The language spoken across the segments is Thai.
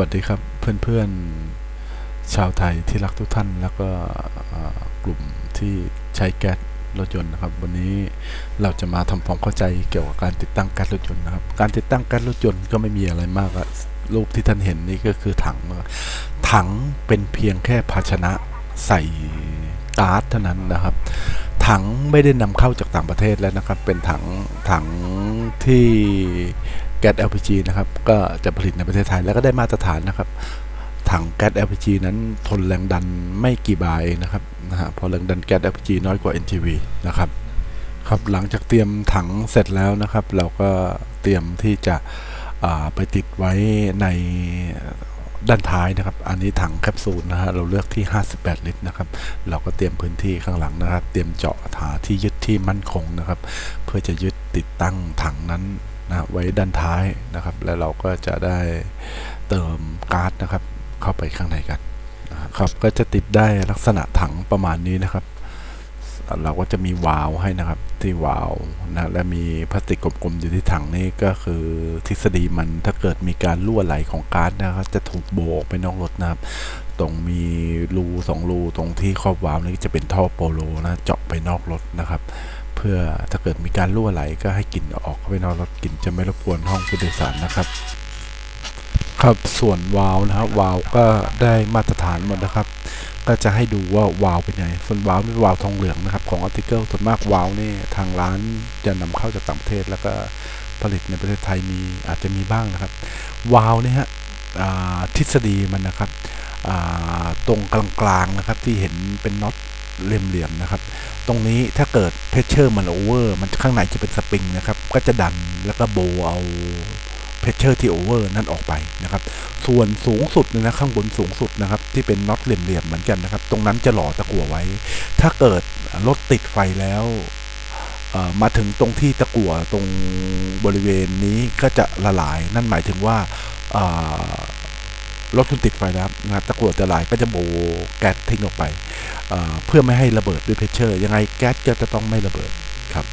วัสดีครับเพื่อนๆชาวไทยที่รักทุกท่าน แล้วก็กลุ่มที่ใช้แก๊สรถยนต์นะครับ วันนี้เราจะมาทำความเข้าใจเกี่ยวกับการติดตั้งแก๊สรถยนต์นะครับ การติดตั้งแก๊สรถยนต์ก็ไม่มีอะไรมากรูปที่ท่านเห็นนี่ก็คือถังถังเป็นเพียงแค่ภาชนะใส่ก๊าซเท่านั้นนะครับ ถังไม่ได้นำเข้าจากต่างประเทศแล้วนะครับ เป็นถังถังที่ ก๊ส LPG นะครับ ก็จะผลิตในประเทศไทยแล้วก็ได้มาตรฐานนะครับ ถังแก๊ส LPG นั้นทนแรงดันไม่กี่บาเองนะครับนะฮะพอแรงดันแก๊ส LPG น้อยกว่า NGV นะครับ ครับหลังจากเตรียมถังเสร็จแล้วนะครับ เราก็เตรียมที่จะไปติดไว้ในด้านท้ายนะครับ อันนี้ถังแคปซูลนะฮะ เราเลือกที่ 58 ลิตรนะครับ เราก็เตรียมพื้นที่ข้างหลังนะครับ เตรียมเจาะหาที่ยึดที่มั่นคงนะครับ เพื่อจะยึดติดตั้งถังนั้น นะไว้ด้านท้ายนะครับ แล้วเราก็จะได้เติมก๊าซนะครับ เข้าไปข้างในกันนะครับก็จะติดได้ลักษณะถังประมาณนี้นะครับ เราก็จะมีวาล์วให้นะครับที่วาล์วนะและมีพลาสติกกลมๆอยู่ที่ถังนี่ก็คือทฤษฎีมันถ้าเกิดมีการรั่วไหลของก๊าซนะครับจะถูกโบกไปนอกรถนะครับ ตรงมีรูสองรูตรงที่ครอบวาล์วนี่จะเป็นท่อโปโลนะเจาะไปนอกรถนะครับ เพื่อถ้าเกิดมีการรั่วไหลก็ให้กลิ่นออกเข้าไปนอกรถกลิ่นจะไม่รบกวนห้องผู้โดยสารนะครับ ครับส่วนวาล์วนะครับวาล์วก็ได้มาตรฐานหมดนะครับ ก็จะให้ดูว่าวาล์วเป็นไงส่วนวาล์วเป็นวาล์วทองเหลืองนะครับ ของอาร์ติเกิลส่วนมากวาล์วนี่ทางร้านจะนำเข้าจากต่างประเทศแล้วก็ผลิตในประเทศไทยมีอาจจะมีบ้างนะครับ วาล์วเนี่ยฮะทฤษฎีมันนะครับตรงกลางๆนะครับที่เห็นเป็นน็อต เหลี่ยมๆนะครับ ตรงนี้ถ้าเกิดเพชเชอร์มันโอเวอร์มันข้างในจะเป็นสปริงนะครับ ก็จะดันแล้วก็โบเอาเพชเชอร์ที่โอเวอร์นั่นออกไปนะครับ ส่วนสูงสุดนะข้างบนสูงสุดนะครับ ที่เป็นน็อตเหลี่ยมๆเหมือนกันนะครับ ตรงนั้นจะหล่อตะกั่วไว้ ถ้าเกิดรถติดไฟแล้วมาถึงตรงที่ตะกั่วตรงบริเวณนี้ก็จะละลาย นั่นหมายถึงว่า รถคุณติดไฟแล้วนะครับตะกั่วจะละลายก็จะโบแก๊สทิ้งออกไปเเพื่อไม่ให้ระเบิดด้วยเพชเชอร์ยังไงแก๊สก็จะต้องไม่ระเบิดครับ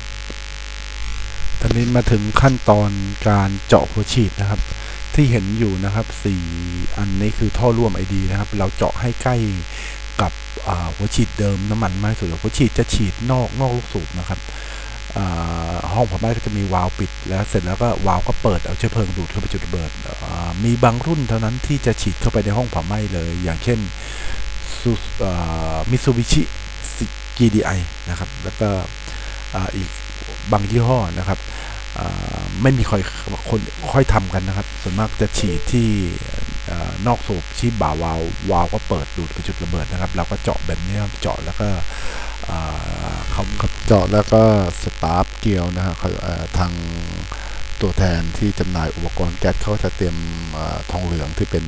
ตอนนี้มาถึงขั้นตอนการเจาะหัวฉีดนะครับ ที่เห็นอยู่นะครับ 4 อันนี้คือท่อร่วม ID นะครับ เราเจาะให้ใกล้กับหัวฉีดเดิมน้ำมันมากสุดหัวฉีดจะฉีดนอกนอกลูกสูบนะครับ ห้องเผาไม้ก็จะมีวาล์วปิด แล้วเสร็จแล้วก็วาล์วก็เปิดเอาเชื้อเพลิงดูดเข้าไปจุดระเบิดมีบางรุ่นเท่านั้นที่จะฉีดเข้าไปในห้องเผาไหม้เลย อย่างเช่นมิซูบิชิ GDI นะครับ แล้วก็อีกบางยี่ห้อนะครับไม่มีค่อยคนค่อยทำกันนะครับ ส่วนมากจะฉีดที่ นอกสูบที่บ่าวาล์ววาล์วก็เปิดดูดไปจุดระเบิดนะครับ เราก็เจาะแบบนี้ครับเจาะแล้วก็เขาเจาะแล้วก็สตาร์ฟเกียวนะฮะเขาทางตัวแทนที่จำหน่ายอุปกรณ์แก๊สเขาจะเตรียมอทองเหลืองที่เป็น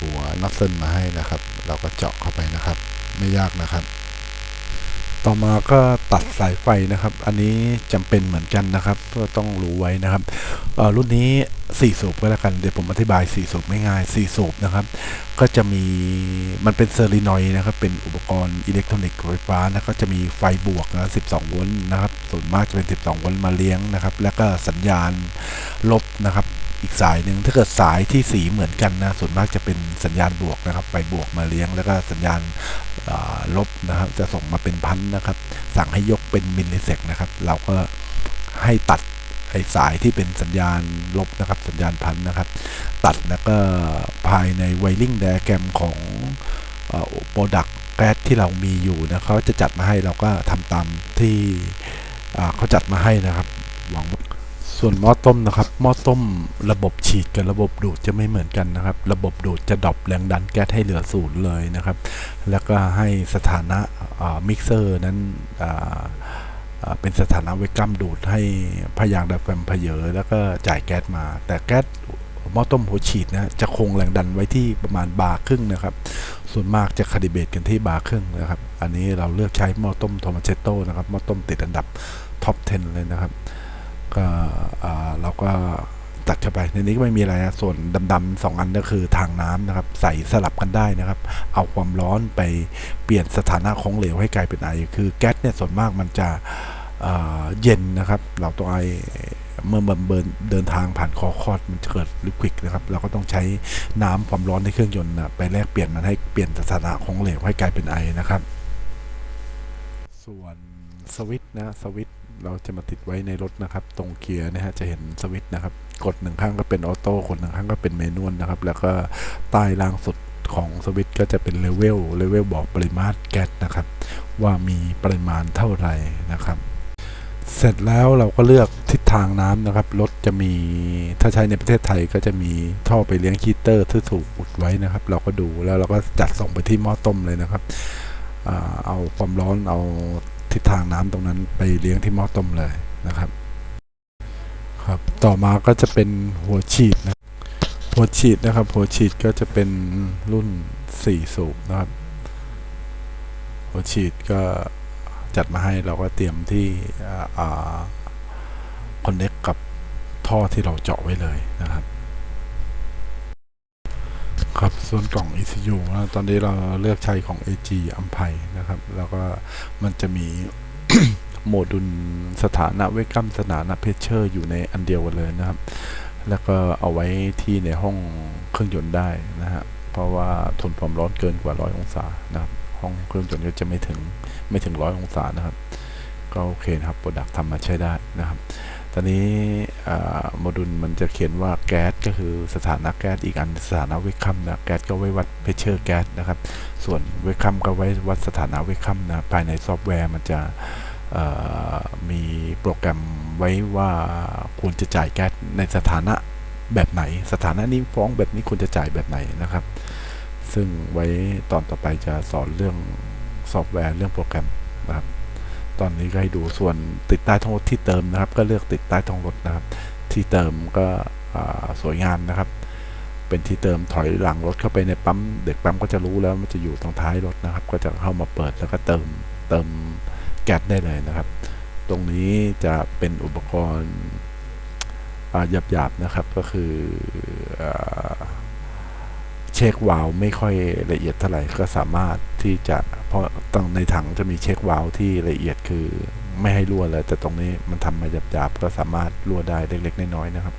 หัวนัทเซนมาให้นะครับ เราก็เจาะเข้าไปนะครับ ไม่ยากนะครับ ต่อมาก็ตัดสายไฟนะครับ อันนี้จำเป็นเหมือนกันนะครับก็ต้องรู้ไว้นะครับเออรุ่นนี้ 4 สูบก็แล้วกัน เดี๋ยวผมอธิบาย 4 สูบไม่ง่าย 4 สูบนะครับ ก็จะมีมันเป็นเซอร์ลินอยนะครับ เป็นอุปกรณ์อิเล็กทรอนิกส์ไฟฟ้านะก็จะมีไฟบวกนะ12 โวลต์นะครับ ส่วนมากจะเป็น 12 โวลต์มาเลี้ยงนะครับ แล้วก็สัญญาณลบนะครับ อีกสายหนึ่งถ้าเกิดสายที่สีเหมือนกันนะส่วนมากจะเป็นสัญญาณบวกนะครับไฟบวกมาเลี้ยงแล้วก็สัญญาณลบนะครับ จะส่งมาเป็นพันนะครับ สั่งให้ยกเป็นมิลลิเซกนะครับ เราก็ให้ตัดไอ้สายที่เป็นสัญญาณลบนะครับ สัญญาณพันนะครับ ตัดแล้วก็ภายในไวริงไดแกรมของโปรดักต์แก๊สที่เรามีอยู่นะเขาจะจัดมาให้เราก็ทำตามที่เขาจัดมาให้นะครับ หวังว่า ส่วนหม้อต้มนะครับหม้อต้มระบบฉีดกับระบบดูดจะไม่เหมือนกันนะครับ ระบบดูดจะดรอปแรงดันแก๊สให้เหลือศูนย์เลยนะครับ แล้วก็ให้สถานะมิกเซอร์นั้นเป็นสถานะไว้กล้ำดูดให้พยางค์ดับแฟมเพเยอแล้วก็จ่ายแก๊สมา แต่แก๊สหม้อต้มหัวฉีดนะจะคงแรงดันไว้ที่ประมาณบาร์ครึ่งนะครับ ส่วนมากจะคาลิเบตกันที่บาร์ครึ่งนะครับ อันนี้เราเลือกใช้หม้อต้มโทมาเชโตนะครับหม้อต้มติดอันดับท็อป 10 เลยนะครับ ก็เราก็ตัดเข้าไปในนี้ก็ไม่มีอะไรนะส่วนดำๆสองอันก็คือทางน้ำนะครับ ใส่สลับกันได้นะครับ เอาความร้อนไปเปลี่ยนสถานะของเหลวให้กลายเป็นไอคือแก๊สเนี่ยส่วนมากมันจะเย็นนะครับ เราต้องไอเมื่อมันเบินเดินทางผ่านคอคอดมันจะเกิดลิควิดนะครับเราก็ต้องใช้น้ำความร้อนในเครื่องยนต์ไปแลกเปลี่ยนมันให้เปลี่ยนสถานะของเหลวให้กลายเป็นไอนะครับ ส่วนสวิตนะสวิต เราจะมาติดไว้ในรถนะครับ ตรงเกียร์นะฮะจะเห็นสวิตช์นะครับ กดหนึ่งครั้งก็เป็นออโต้กดหนึ่งครั้งก็เป็นเมนวลนะครับ แล้วก็ใต้ล่างสุดของสวิตช์ก็จะเป็นเลเวลเลเวลบอกปริมาตรแก๊สนะครับ ว่ามีปริมาณเท่าไหร่นะครับ เสร็จแล้วเราก็เลือกทิศทางน้ำนะครับรถจะมีถ้าใช้ในประเทศไทยก็จะมีท่อไปเลี้ยงฮีเตอร์ที่ถูกอุดไว้นะครับ เราก็ดูแล้วเราก็จัดส่งไปที่หม้อต้มเลยนะครับเอาความร้อนเอา ทิศทางน้ำตรงนั้นไปเลี้ยงที่หม้อต้มเลยนะครับ ครับ ต่อมาก็จะเป็นหัวฉีดนะหัวฉีดนะครับ หัวฉีดก็จะเป็นรุ่น 4 สูบนะครับ หัวฉีดก็จัดมาให้เราก็เตรียมที่คอนเน็กกับท่อที่เราเจาะไว้เลยนะครับ ครับส่วนกล่อง ECU นะตอนนี้เราเลือกใช้ของ AG อัมไพนะครับ แล้วก็มันจะมีโหมดูลสถานะเวกัมสถานะเพชเชอร์อยู่ในอันเดียวกันเลยนะครับ แล้วก็เอาไว้ที่ในห้องเครื่องยนต์ได้นะฮะเพราะว่าทนความร้อนเกินกว่าร้อยองศานะครับ ห้องเครื่องยนต์ก็จะไม่ถึงไม่ถึงร้อยองศานะครับ ก็โอเคนะครับโปรดักทำมาใช้ได้นะครับ ตอนนี้โมดูลมันจะเขียนว่าแก๊สก็คือสถานะแก๊สอีกอันสถานะเวคัมนะแก๊สก็ไว้วัดเพชเชอร์แก๊สนะครับ ส่วนเวคัมก็ไว้วัดสถานะเวคัมนะภายในซอฟต์แวร์มันจะมีโปรแกรมไว้ว่าควรจะจ่ายแก๊สในสถานะแบบไหน สถานะนี้ฟ้องแบบนี้ควรจะจ่ายแบบไหนนะครับ ซึ่งไว้ตอนต่อไปจะสอนเรื่องซอฟต์แวร์เรื่องโปรแกรมนะครับ ตอนนี้ก็ให้ดูส่วนติดใต้ท้องรถที่เติมนะครับ ก็เลือกติดใต้ท้องรถนะครับ ที่เติมก็สวยงามนะครับ เป็นที่เติมถอยหลังรถเข้าไปในปั๊มเด็กปั๊มก็จะรู้แล้วมันจะอยู่ตรงท้ายรถนะครับ ก็จะเข้ามาเปิดแล้วก็เติมเติมแก๊สได้เลยนะครับ ตรงนี้จะเป็นอุปกรณ์หยาบๆนะครับก็คือเช็ควาล์วไม่ค่อยละเอียดเท่าไหร่ก็สามารถ ที่จะเพราะตรงในถังจะมีเช็ควาล์วที่ละเอียดคือไม่ให้รั่วเลยแต่ตรงนี้มันทำมาหยาบๆก็สามารถรั่วได้เล็กๆน้อยๆนะครับ